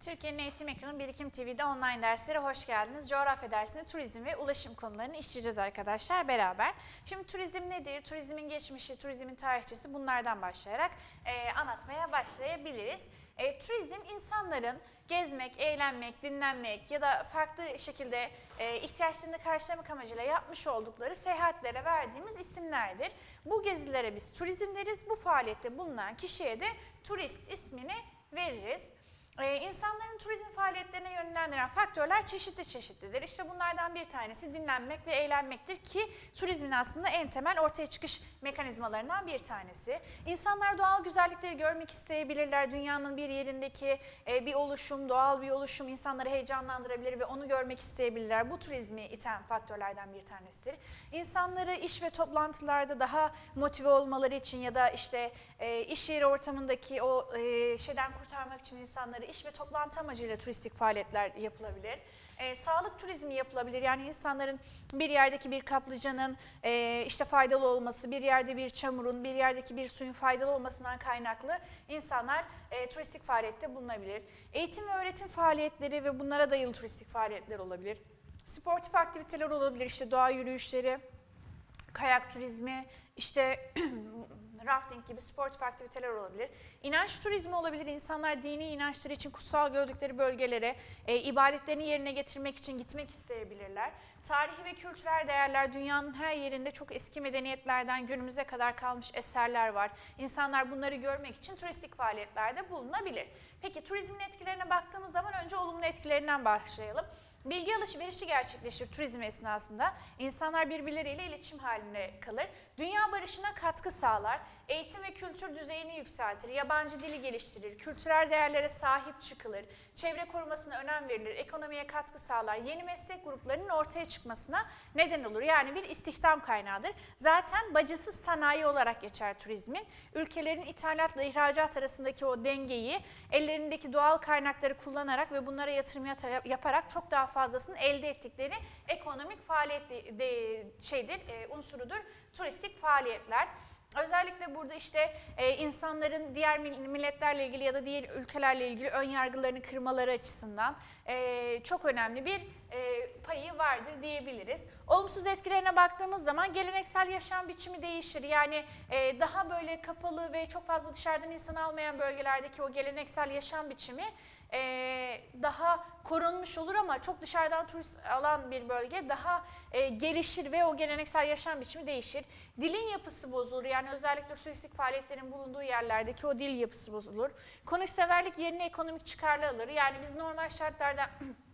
Türkiye'nin eğitim ekranı Birikim TV'de online derslere hoş geldiniz. Coğrafya dersinde turizm ve ulaşım konularını işleyeceğiz arkadaşlar beraber. Şimdi turizm nedir? Turizmin geçmişi, turizmin tarihçesi bunlardan başlayarak e, anlatmaya başlayabiliriz. E, turizm insanların gezmek, eğlenmek, dinlenmek ya da farklı şekilde e, ihtiyaçlarını karşılamak amacıyla yapmış oldukları seyahatlere verdiğimiz isimlerdir. Bu gezilere biz turizm deriz. Bu faaliyette bulunan kişiye de turist ismini veririz. Ee, insanların turizm faaliyetlerine yönlendiren faktörler çeşitli çeşitlidir. İşte bunlardan bir tanesi dinlenmek ve eğlenmektir ki turizmin aslında en temel ortaya çıkış mekanizmalarından bir tanesi. İnsanlar doğal güzellikleri görmek isteyebilirler. Dünyanın bir yerindeki e, bir oluşum, doğal bir oluşum insanları heyecanlandırabilir ve onu görmek isteyebilirler. Bu turizmi iten faktörlerden bir tanesidir. İnsanları iş ve toplantılarda daha motive olmaları için ya da işte e, iş yeri ortamındaki o e, şeyden kurtarmak için insanları iş ve toplantı amacıyla turistik faaliyetler yapılabilir. E, sağlık turizmi yapılabilir. Yani insanların bir yerdeki bir kaplıcanın e, işte faydalı olması, bir yerde bir çamurun, bir yerdeki bir suyun faydalı olmasından kaynaklı insanlar e, turistik faaliyette bulunabilir. Eğitim ve öğretim faaliyetleri ve bunlara dayalı turistik faaliyetler olabilir. Sportif aktiviteler olabilir. İşte doğa yürüyüşleri, kayak turizmi, işte rafting gibi sportif aktiviteler olabilir. İnanç turizmi olabilir. İnsanlar dini inançları için kutsal gördükleri bölgelere e, ibadetlerini yerine getirmek için gitmek isteyebilirler. Tarihi ve kültürel değerler dünyanın her yerinde çok eski medeniyetlerden günümüze kadar kalmış eserler var. İnsanlar bunları görmek için turistik faaliyetlerde bulunabilir. Peki turizmin etkilerine baktığımız zaman önce olumlu etkilerinden başlayalım. Bilgi alışverişi gerçekleşir turizm esnasında. İnsanlar birbirleriyle iletişim halinde kalır. Dünya barışına katkı sağlar. Eğitim ve kültür düzeyini yükseltir. Yabancı dili geliştirir. Kültürel değerlere sahip çıkılır. Çevre korumasına önem verilir. Ekonomiye katkı sağlar. Yeni meslek gruplarının ortaya çıkmasına neden olur. Yani bir istihdam kaynağıdır. Zaten bacısız sanayi olarak geçer turizmin. Ülkelerin ithalatla ihracat arasındaki o dengeyi ellerindeki doğal kaynakları kullanarak ve bunlara yatırım yaparak çok daha fazlasını elde ettikleri ekonomik faaliyet de, de- şeydir, e, unsurudur turistik faaliyetler. Özellikle burada işte e, insanların diğer mil- milletlerle ilgili ya da diğer ülkelerle ilgili ön yargılarını kırmaları açısından e, çok önemli bir e, payı vardır diyebiliriz. Olumsuz etkilerine baktığımız zaman geleneksel yaşam biçimi değişir. Yani e, daha böyle kapalı ve çok fazla dışarıdan insan almayan bölgelerdeki o geleneksel yaşam biçimi e, daha korunmuş olur ama çok dışarıdan turist alan bir bölge daha e, gelişir ve o geleneksel yaşam biçimi değişir. Dilin yapısı bozulur. Yani özellikle turistik faaliyetlerin bulunduğu yerlerdeki o dil yapısı bozulur. Konukseverlik yerine ekonomik çıkarlı alır. Yani biz normal şartlarda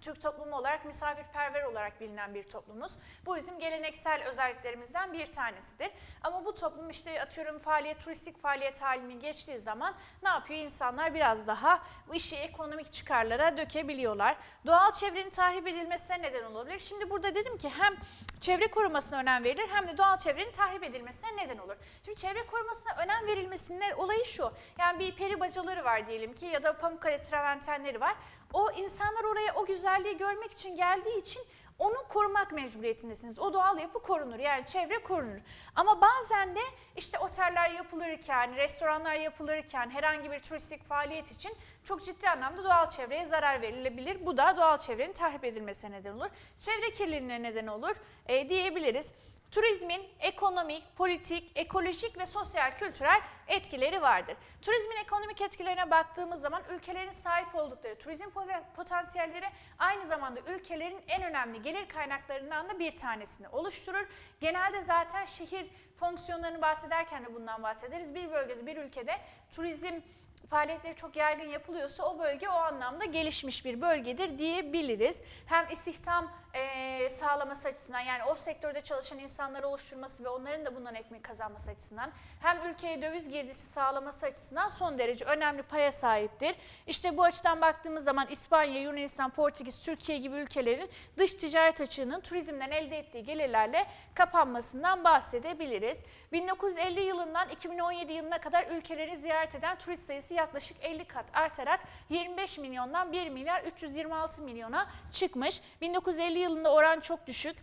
Türk toplumu olarak misafirperver olarak bilinen bir toplumuz. Bu bizim geleneksel özelliklerimizden bir tanesidir. Ama bu toplum işte atıyorum faaliyet, turistik faaliyet halini geçtiği zaman ne yapıyor? İnsanlar biraz daha bu işi ekonomik çıkarlara dökebiliyorlar. Doğal çevrenin tahrip edilmesine neden olabilir. Şimdi burada dedim ki hem çevre korumasına önem verilir hem de doğal çevrenin tahrip edilmesine neden olur. Şimdi çevre korumasına önem verilmesinin olayı şu. Yani bir peri bacaları var diyelim ki ya da Pamukkale traventenleri var. O insanlar oraya o güzelliği görmek için geldiği için onu korumak mecburiyetindesiniz. O doğal yapı korunur yani çevre korunur. Ama bazen de işte oteller yapılırken, restoranlar yapılırken herhangi bir turistik faaliyet için çok ciddi anlamda doğal çevreye zarar verilebilir. Bu da doğal çevrenin tahrip edilmesine neden olur. Çevre kirliliğine neden olur e, diyebiliriz. Turizmin ekonomik, politik, ekolojik ve sosyal kültürel etkileri vardır. Turizmin ekonomik etkilerine baktığımız zaman ülkelerin sahip oldukları turizm pot- potansiyelleri aynı zamanda ülkelerin en önemli gelir kaynaklarından da bir tanesini oluşturur. Genelde zaten şehir fonksiyonlarını bahsederken de bundan bahsederiz. Bir bölgede, bir ülkede turizm faaliyetleri çok yaygın yapılıyorsa o bölge o anlamda gelişmiş bir bölgedir diyebiliriz. Hem istihdam eee, sağlaması açısından yani o sektörde çalışan insanları oluşturması ve onların da bundan ekmek kazanması açısından hem ülkeye döviz girdisi sağlaması açısından son derece önemli paya sahiptir. İşte bu açıdan baktığımız zaman İspanya, Yunanistan, Portekiz, Türkiye gibi ülkelerin dış ticaret açığının turizmden elde ettiği gelirlerle kapanmasından bahsedebiliriz. 1950 yılından 2017 yılına kadar ülkeleri ziyaret eden turist sayısı yaklaşık 50 kat artarak 25 milyondan 1 milyar 326 milyona çıkmış. 1950 yılında oran çok düşük.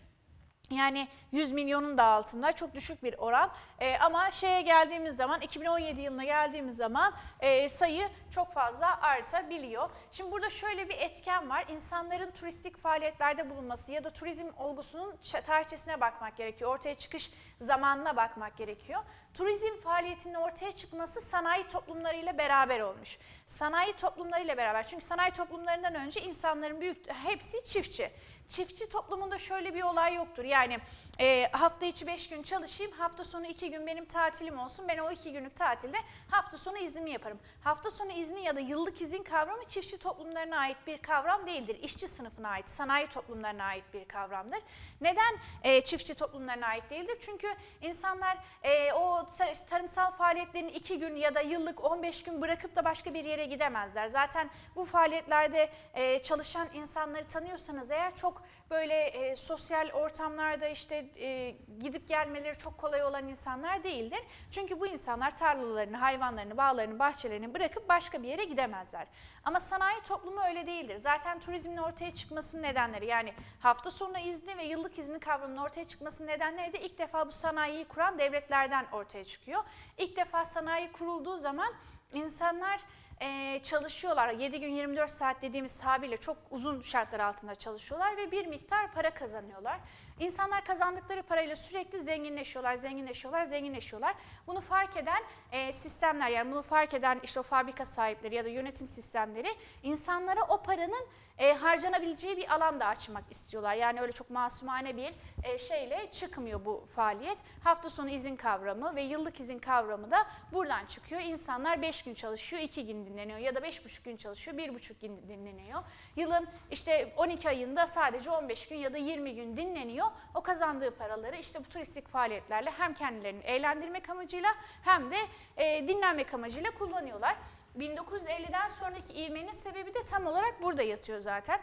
Yani 100 milyonun da altında çok düşük bir oran. Ee, ama şeye geldiğimiz zaman 2017 yılına geldiğimiz zaman e, sayı çok fazla artabiliyor. Şimdi burada şöyle bir etken var. İnsanların turistik faaliyetlerde bulunması ya da turizm olgusunun tarihçesine bakmak gerekiyor. Ortaya çıkış zamanına bakmak gerekiyor. Turizm faaliyetinin ortaya çıkması sanayi toplumlarıyla beraber olmuş. Sanayi toplumlarıyla beraber. Çünkü sanayi toplumlarından önce insanların büyük hepsi çiftçi. Çiftçi toplumunda şöyle bir olay yoktur. Yani e, hafta içi 5 gün çalışayım, hafta sonu 2 gün benim tatilim olsun. Ben o 2 günlük tatilde hafta sonu iznimi yaparım. Hafta sonu izni ya da yıllık izin kavramı çiftçi toplumlarına ait bir kavram değildir. İşçi sınıfına ait, sanayi toplumlarına ait bir kavramdır. Neden e, çiftçi toplumlarına ait değildir? Çünkü insanlar e, o tar- tarımsal faaliyetlerini 2 gün ya da yıllık 15 gün bırakıp da başka bir yere gidemezler. Zaten bu faaliyetlerde e, çalışan insanları tanıyorsanız eğer çok böyle e, sosyal ortamlarda işte e, gidip gelmeleri çok kolay olan insanlar değildir. Çünkü bu insanlar tarlalarını, hayvanlarını, bağlarını, bahçelerini bırakıp başka bir yere gidemezler. Ama sanayi toplumu öyle değildir. Zaten turizmin ortaya çıkmasının nedenleri yani hafta sonu izni ve yıllık izni kavramının ortaya çıkmasının nedenleri de ilk defa bu sanayiyi kuran devletlerden ortaya çıkıyor. İlk defa sanayi kurulduğu zaman insanlar e, çalışıyorlar. 7 gün 24 saat dediğimiz tabirle çok uzun şartlar altında çalışıyorlar ve bir miktar para kazanıyorlar. İnsanlar kazandıkları parayla sürekli zenginleşiyorlar, zenginleşiyorlar, zenginleşiyorlar. Bunu fark eden e, sistemler yani bunu fark eden işte o fabrika sahipleri ya da yönetim sistemleri insanlara o paranın e, harcanabileceği bir alan da açmak istiyorlar. Yani öyle çok masumane bir e, şeyle çıkmıyor bu faaliyet. Hafta sonu izin kavramı ve yıllık izin kavramı da buradan çıkıyor. İnsanlar 5 gün çalışıyor, 2 gün dinleniyor ya da 5,5 gün çalışıyor, 1,5 gün dinleniyor. Yılın işte 12 ayında sadece 15 gün ya da 20 gün dinleniyor. O kazandığı paraları işte bu turistik faaliyetlerle hem kendilerini eğlendirmek amacıyla hem de e, dinlenmek amacıyla kullanıyorlar. 1950'den sonraki ivmenin sebebi de tam olarak burada yatıyor zaten.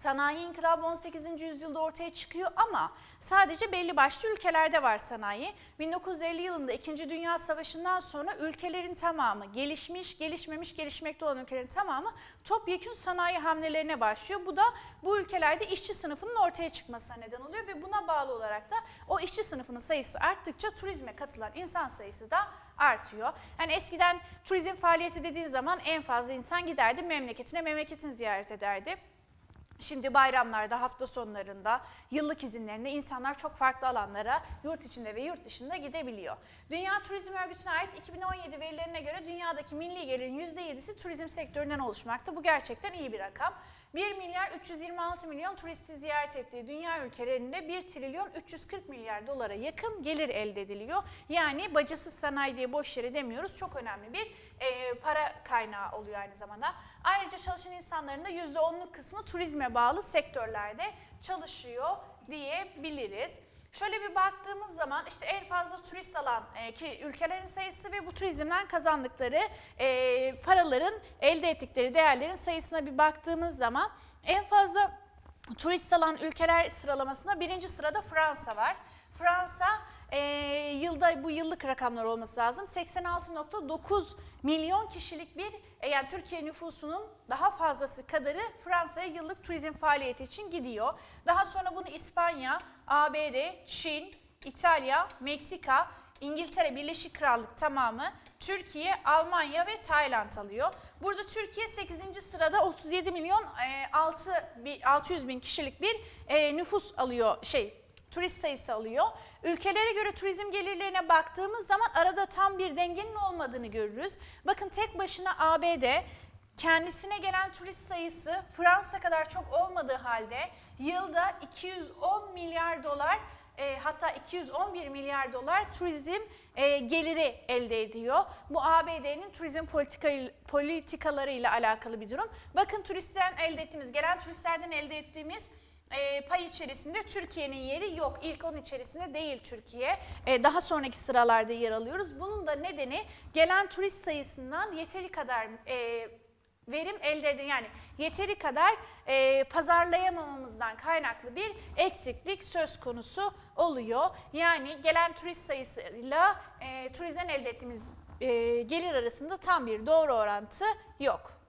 Sanayi inkılabı 18. yüzyılda ortaya çıkıyor ama sadece belli başlı ülkelerde var sanayi. 1950 yılında 2. Dünya Savaşı'ndan sonra ülkelerin tamamı, gelişmiş, gelişmemiş, gelişmekte olan ülkelerin tamamı topyekün sanayi hamlelerine başlıyor. Bu da bu ülkelerde işçi sınıfının ortaya çıkmasına neden oluyor ve buna bağlı olarak da o işçi sınıfının sayısı arttıkça turizme katılan insan sayısı da artıyor. Yani eskiden turizm faaliyeti dediğin zaman en fazla insan giderdi memleketine, memleketini ziyaret ederdi. Şimdi bayramlarda, hafta sonlarında, yıllık izinlerinde insanlar çok farklı alanlara yurt içinde ve yurt dışında gidebiliyor. Dünya Turizm Örgütü'ne ait 2017 verilerine göre dünyadaki milli gelirin %7'si turizm sektöründen oluşmakta. Bu gerçekten iyi bir rakam. 1 milyar 326 milyon turisti ziyaret ettiği dünya ülkelerinde 1 trilyon 340 milyar dolara yakın gelir elde ediliyor. Yani bacasız sanayi diye boş yere demiyoruz. Çok önemli bir e, para kaynağı oluyor aynı zamanda. Ayrıca çalışan insanların da %10'luk kısmı turizme bağlı sektörlerde çalışıyor diyebiliriz. Şöyle bir baktığımız zaman işte en fazla turist alan e, ki ülkelerin sayısı ve bu turizmden kazandıkları e, paraların elde ettikleri değerlerin sayısına bir baktığımız zaman en fazla turist alan ülkeler sıralamasında birinci sırada Fransa var. Fransa e, yılda bu yıllık rakamlar olması lazım. 86.9 milyon kişilik bir e, yani Türkiye nüfusunun daha fazlası kadarı Fransa'ya yıllık turizm faaliyeti için gidiyor. Daha sonra bunu İspanya, ABD, Çin, İtalya, Meksika, İngiltere, Birleşik Krallık tamamı, Türkiye, Almanya ve Tayland alıyor. Burada Türkiye 8. sırada 37 milyon e, 6 bi- 600 bin kişilik bir nüfus alıyor şey turist sayısı alıyor. Ülkelere göre turizm gelirlerine baktığımız zaman arada tam bir dengenin olmadığını görürüz. Bakın tek başına ABD kendisine gelen turist sayısı Fransa kadar çok olmadığı halde yılda 210 milyar dolar e, hatta 211 milyar dolar turizm e, geliri elde ediyor. Bu ABD'nin turizm politika, politikalarıyla alakalı bir durum. Bakın turistten elde ettiğimiz, gelen turistlerden elde ettiğimiz e, pay içerisinde Türkiye'nin yeri yok. İlk 10 içerisinde değil Türkiye. E, daha sonraki sıralarda yer alıyoruz. Bunun da nedeni gelen turist sayısından yeteri kadar e, verim elde edin yani yeteri kadar e, pazarlayamamamızdan kaynaklı bir eksiklik söz konusu oluyor. Yani gelen turist sayısıyla e, turizmden elde ettiğimiz e, gelir arasında tam bir doğru orantı yok.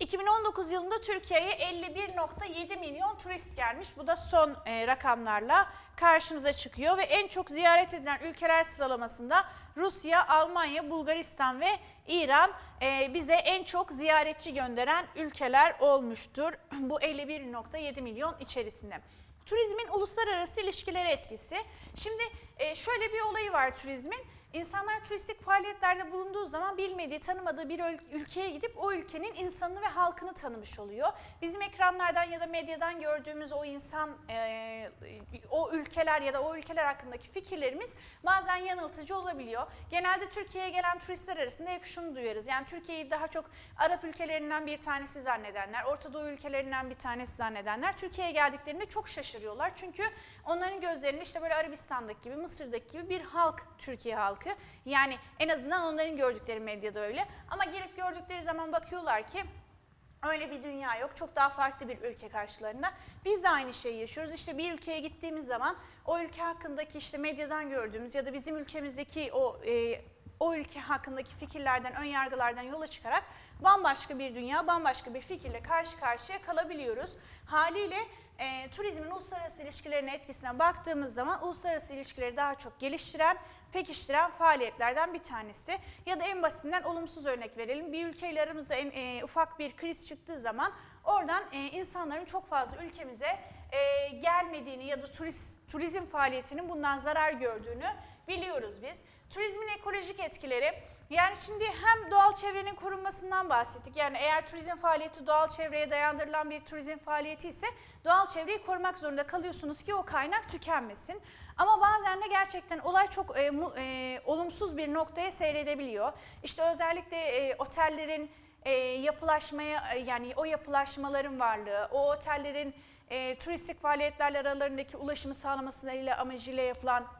2019 yılında Türkiye'ye 51.7 milyon turist gelmiş. Bu da son e, rakamlarla karşımıza çıkıyor ve en çok ziyaret edilen ülkeler sıralamasında Rusya, Almanya, Bulgaristan ve İran e, bize en çok ziyaretçi gönderen ülkeler olmuştur. Bu 51.7 milyon içerisinde. Turizmin uluslararası ilişkilere etkisi. Şimdi e, şöyle bir olayı var turizmin. İnsanlar turistik faaliyetlerde bulunduğu zaman bilmediği, tanımadığı bir ülkeye gidip o ülkenin insanını ve halkını tanımış oluyor. Bizim ekranlardan ya da medyadan gördüğümüz o insan, e, o ülkeler ya da o ülkeler hakkındaki fikirlerimiz bazen yanıltıcı olabiliyor. Genelde Türkiye'ye gelen turistler arasında hep şunu duyarız. Yani Türkiye'yi daha çok Arap ülkelerinden bir tanesi zannedenler, Orta Doğu ülkelerinden bir tanesi zannedenler Türkiye'ye geldiklerinde çok şaşırıyorlar. Çünkü onların gözlerinde işte böyle Arabistan'daki gibi, Mısır'daki gibi bir halk Türkiye halkı. Yani en azından onların gördükleri medyada öyle. Ama gelip gördükleri zaman bakıyorlar ki Öyle bir dünya yok. Çok daha farklı bir ülke karşılarında. Biz de aynı şeyi yaşıyoruz. İşte bir ülkeye gittiğimiz zaman o ülke hakkındaki işte medyadan gördüğümüz ya da bizim ülkemizdeki o e, o ülke hakkındaki fikirlerden, ön yargılardan yola çıkarak bambaşka bir dünya, bambaşka bir fikirle karşı karşıya kalabiliyoruz. Haliyle e, turizmin uluslararası ilişkilerine etkisine baktığımız zaman uluslararası ilişkileri daha çok geliştiren, pekiştiren faaliyetlerden bir tanesi. Ya da en basitinden olumsuz örnek verelim. Bir ülkeyle aramızda en, e, ufak bir kriz çıktığı zaman oradan e, insanların çok fazla ülkemize e, gelmediğini ya da turist, turizm faaliyetinin bundan zarar gördüğünü biliyoruz biz. Turizmin ekolojik etkileri, yani şimdi hem doğal çevrenin korunmasından bahsettik. Yani eğer turizm faaliyeti doğal çevreye dayandırılan bir turizm faaliyeti ise doğal çevreyi korumak zorunda kalıyorsunuz ki o kaynak tükenmesin. Ama bazen de gerçekten olay çok e, e, olumsuz bir noktaya seyredebiliyor. İşte özellikle e, otellerin e, yapılaşmaya e, yani o yapılaşmaların varlığı, o otellerin e, turistik faaliyetlerle aralarındaki ulaşımı sağlamasıyla amacıyla yapılan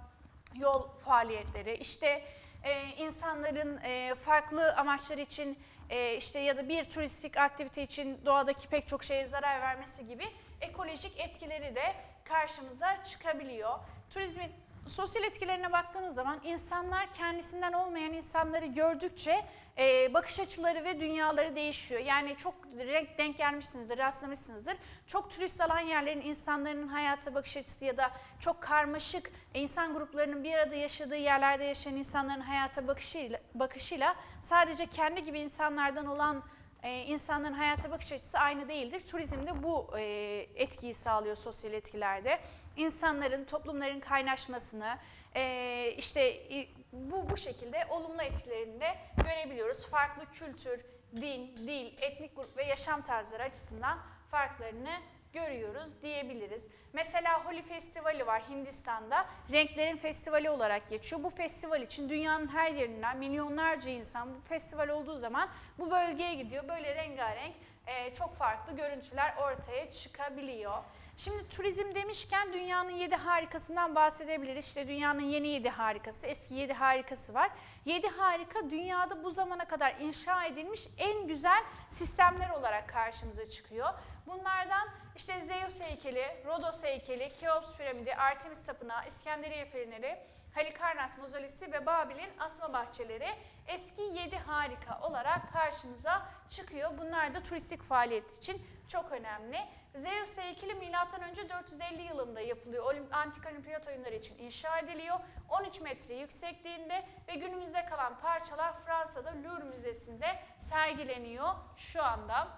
yol faaliyetleri, işte e, insanların e, farklı amaçlar için e, işte ya da bir turistik aktivite için doğadaki pek çok şeye zarar vermesi gibi ekolojik etkileri de karşımıza çıkabiliyor. Turizmin sosyal etkilerine baktığınız zaman insanlar kendisinden olmayan insanları gördükçe e, bakış açıları ve dünyaları değişiyor. Yani çok renk denk gelmişsinizdir, rastlamışsınızdır. Çok turist alan yerlerin insanların hayata bakış açısı ya da çok karmaşık insan gruplarının bir arada yaşadığı yerlerde yaşayan insanların hayata bakışıyla, bakışıyla sadece kendi gibi insanlardan olan e, insanların hayata bakış açısı aynı değildir. Turizm de bu e, etkiyi sağlıyor sosyal etkilerde. İnsanların, toplumların kaynaşmasını, e, işte e, bu bu şekilde olumlu etkilerini de görebiliyoruz. Farklı kültür, din, dil, etnik grup ve yaşam tarzları açısından farklarını görüyoruz diyebiliriz. Mesela Holi Festivali var Hindistan'da. Renklerin festivali olarak geçiyor. Bu festival için dünyanın her yerinden milyonlarca insan bu festival olduğu zaman bu bölgeye gidiyor. Böyle rengarenk e, çok farklı görüntüler ortaya çıkabiliyor. Şimdi turizm demişken dünyanın yedi harikasından bahsedebiliriz. İşte dünyanın yeni yedi harikası, eski yedi harikası var. Yedi harika dünyada bu zamana kadar inşa edilmiş en güzel sistemler olarak karşımıza çıkıyor. Bunlardan işte Zeus heykeli, Rodos heykeli, Keops piramidi, Artemis tapınağı, İskenderiye feneri, Halikarnas mozolisi ve Babil'in asma bahçeleri eski yedi harika olarak karşımıza çıkıyor. Bunlar da turistik faaliyet için çok önemli. Zeus heykeli M.Ö. 450 yılında yapılıyor. Antik Olimpiyat oyunları için inşa ediliyor. 13 metre yüksekliğinde ve günümüzde kalan parçalar Fransa'da Louvre Müzesi'nde sergileniyor şu anda.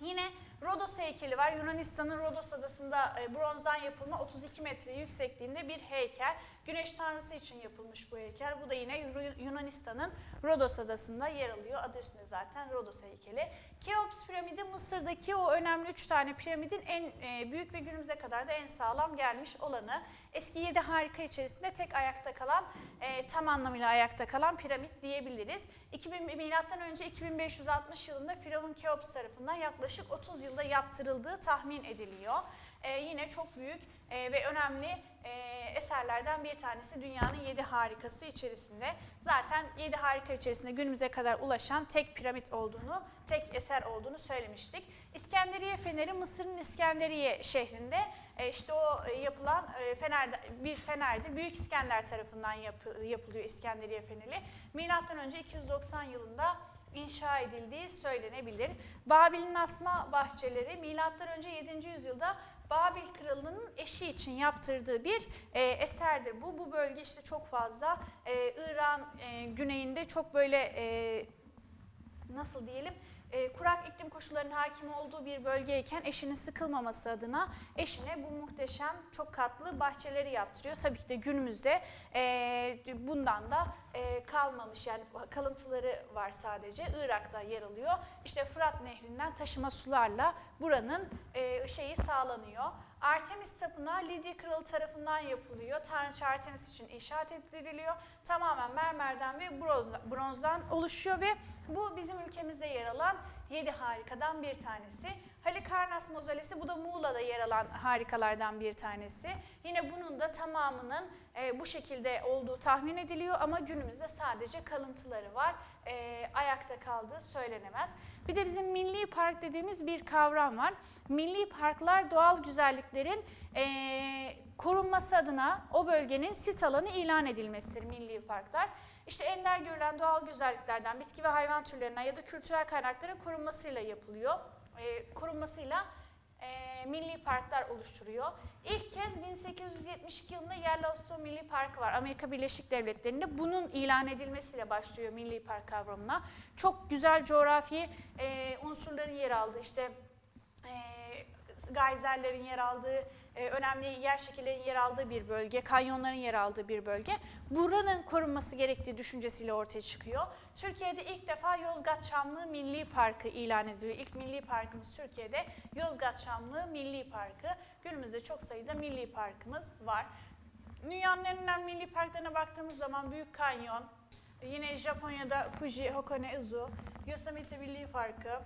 Yine Rodos heykeli var. Yunanistan'ın Rodos adasında e, bronzdan yapılma 32 metre yüksekliğinde bir heykel. Güneş tanrısı için yapılmış bu heykel. Bu da yine Yu- Yunanistan'ın Rodos adasında yer alıyor. Adı üstünde zaten Rodos heykeli. Keops piramidi Mısır'daki o önemli 3 tane piramidin en e, büyük ve günümüze kadar da en sağlam gelmiş olanı. Eski 7 harika içerisinde tek ayakta kalan, e, tam anlamıyla ayakta kalan piramit diyebiliriz. 2000 milattan önce 2560 yılında Firavun Keops tarafından yaklaşık 30 yılda yaptırıldığı tahmin ediliyor. E, yine çok büyük e, ve önemli e, eserlerden bir tanesi dünyanın 7 harikası içerisinde. Zaten 7 harika içerisinde günümüze kadar ulaşan tek piramit olduğunu, tek eser olduğunu söylemiştik. İskenderiye Feneri Mısır'ın İskenderiye şehrinde e, işte o e, yapılan e, fener bir fenerdir. Büyük İskender tarafından yapı- yapılıyor İskenderiye Feneri. Milattan önce 290 yılında inşa edildiği söylenebilir. Babil'in asma bahçeleri M.Ö. 7. yüzyılda Babil kralının eşi için yaptırdığı bir e, eserdir. Bu bu bölge işte çok fazla e, İran e, güneyinde çok böyle e, nasıl diyelim e, kurak iklim koşullarının hakim olduğu bir bölgeyken eşinin sıkılmaması adına eşine bu muhteşem çok katlı bahçeleri yaptırıyor. Tabii ki de günümüzde e, bundan da e, kalmamış yani kalıntıları var sadece. Irak'ta yer alıyor. İşte Fırat Nehri'nden taşıma sularla buranın e, şeyi sağlanıyor. Artemis Tapınağı Lidya Kralı tarafından yapılıyor. Tanrıça Artemis için inşaat edililiyor. Tamamen mermerden ve bronzdan oluşuyor ve bu bizim ülkemizde yer alan 7 harikadan bir tanesi. Halikarnas Mozolesi bu da Muğla'da yer alan harikalardan bir tanesi. Yine bunun da tamamının e, bu şekilde olduğu tahmin ediliyor ama günümüzde sadece kalıntıları var. E, ayakta kaldığı söylenemez. Bir de bizim milli park dediğimiz bir kavram var. Milli parklar doğal güzelliklerin e, korunması adına o bölgenin sit alanı ilan edilmesidir milli parklar. İşte ender görülen doğal güzelliklerden bitki ve hayvan türlerine ya da kültürel kaynakların korunmasıyla yapılıyor. E, korunmasıyla e, milli parklar oluşturuyor. İlk kez 1872 yılında Yellowstone Milli Parkı var. Amerika Birleşik Devletleri'nde bunun ilan edilmesiyle başlıyor milli park kavramına. Çok güzel coğrafi e, unsurların yer aldığı işte e, gayzerlerin yer aldığı, e, önemli yer şekillerin yer aldığı bir bölge, kanyonların yer aldığı bir bölge. Buranın korunması gerektiği düşüncesiyle ortaya çıkıyor. Türkiye'de ilk defa Yozgat Çamlığı Milli Parkı ilan ediliyor. İlk milli parkımız Türkiye'de Yozgat Çamlığı Milli Parkı. Günümüzde çok sayıda milli parkımız var. Dünyanın en önemli milli parklarına baktığımız zaman Büyük Kanyon, yine Japonya'da Fuji Hokone-Uzu, Yosemite Milli Parkı,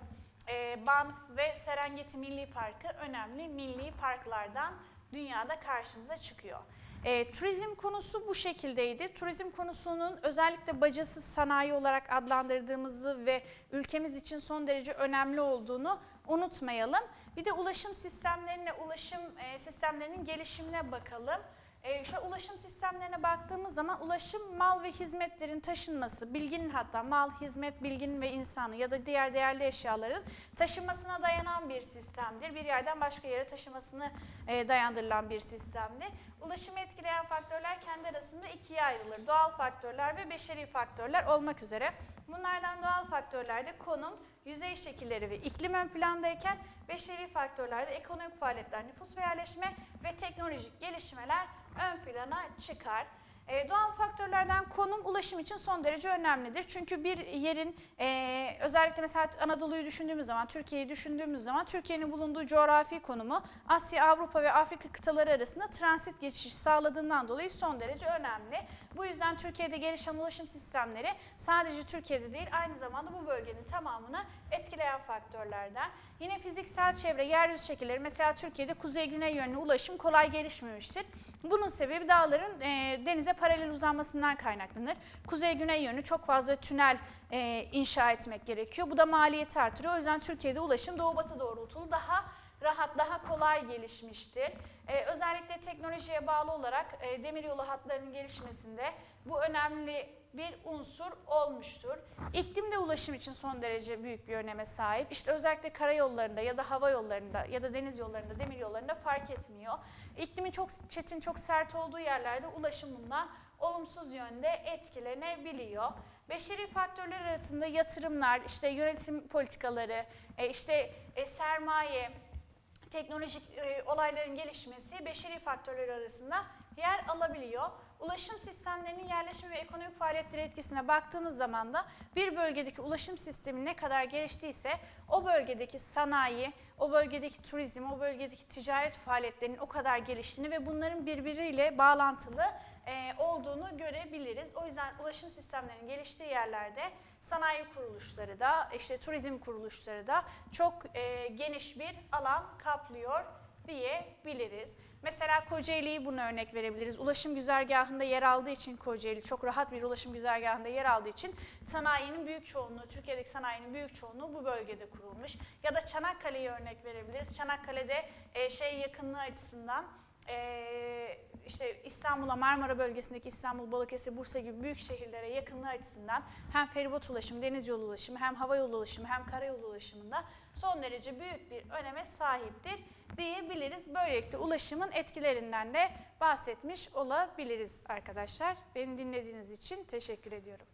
e, Banff ve Serengeti Milli Parkı önemli milli parklardan dünyada karşımıza çıkıyor. E, turizm konusu bu şekildeydi. Turizm konusunun özellikle bacasız sanayi olarak adlandırdığımızı ve ülkemiz için son derece önemli olduğunu unutmayalım. Bir de ulaşım sistemlerine, ulaşım e, sistemlerinin gelişimine bakalım. E, şu ulaşım sistemlerine baktığımız zaman ulaşım mal ve hizmetlerin taşınması, bilginin hatta mal, hizmet, bilginin ve insanı ya da diğer değerli eşyaların taşınmasına dayanan bir sistemdir. Bir yerden başka yere taşımasını e, dayandırılan bir sistemdir. Ulaşımı etkileyen faktörler kendi arasında ikiye ayrılır. Doğal faktörler ve beşeri faktörler olmak üzere. Bunlardan doğal faktörlerde konum, yüzey şekilleri ve iklim ön plandayken beşeri faktörlerde ekonomik faaliyetler, nüfus ve yerleşme ve teknolojik gelişmeler ön plana çıkar. E, doğal faktörlerden konum ulaşım için son derece önemlidir. Çünkü bir yerin e, özellikle mesela Anadolu'yu düşündüğümüz zaman, Türkiye'yi düşündüğümüz zaman Türkiye'nin bulunduğu coğrafi konumu Asya, Avrupa ve Afrika kıtaları arasında transit geçiş sağladığından dolayı son derece önemli. Bu yüzden Türkiye'de gelişen ulaşım sistemleri sadece Türkiye'de değil aynı zamanda bu bölgenin tamamını etkileyen faktörlerden. Yine fiziksel çevre, yeryüzü şekilleri mesela Türkiye'de kuzey-güney yönlü ulaşım kolay gelişmemiştir. Bunun sebebi dağların e, denize paralel uzanmasından kaynaklanır. Kuzey-güney yönlü çok fazla tünel e, inşa etmek gerekiyor. Bu da maliyeti artırıyor. O yüzden Türkiye'de ulaşım doğu-batı doğrultulu daha rahat, daha kolay gelişmiştir. Ee, özellikle teknolojiye bağlı olarak e, demiryolu hatlarının gelişmesinde bu önemli bir unsur olmuştur. İklim de ulaşım için son derece büyük bir öneme sahip. İşte özellikle karayollarında ya da hava yollarında ya da deniz yollarında, demir yollarında fark etmiyor. İklimin çok çetin, çok sert olduğu yerlerde ulaşım bundan olumsuz yönde etkilenebiliyor. Beşeri faktörler arasında yatırımlar, işte yönetim politikaları, e, işte e, sermaye, teknolojik e, olayların gelişmesi beşeri faktörler arasında yer alabiliyor. Ulaşım sistemlerinin yerleşim ve ekonomik faaliyetleri etkisine baktığımız zaman da bir bölgedeki ulaşım sistemi ne kadar geliştiyse o bölgedeki sanayi, o bölgedeki turizm, o bölgedeki ticaret faaliyetlerinin o kadar geliştiğini ve bunların birbiriyle bağlantılı e, olduğunu görebiliriz. O yüzden ulaşım sistemlerinin geliştiği yerlerde sanayi kuruluşları da, işte turizm kuruluşları da çok e, geniş bir alan kaplıyor diyebiliriz. Mesela Kocaeli'yi buna örnek verebiliriz. Ulaşım güzergahında yer aldığı için Kocaeli çok rahat bir ulaşım güzergahında yer aldığı için sanayinin büyük çoğunluğu, Türkiye'deki sanayinin büyük çoğunluğu bu bölgede kurulmuş. Ya da Çanakkale'yi örnek verebiliriz. Çanakkale'de e, şey yakınlığı açısından e, işte İstanbul'a Marmara bölgesindeki İstanbul, Balıkesir, Bursa gibi büyük şehirlere yakınlığı açısından hem feribot ulaşımı, deniz yolu ulaşımı, hem hava yolu ulaşımı, hem karayolu ulaşımında son derece büyük bir öneme sahiptir diyebiliriz. Böylelikle ulaşımın etkilerinden de bahsetmiş olabiliriz arkadaşlar. Beni dinlediğiniz için teşekkür ediyorum.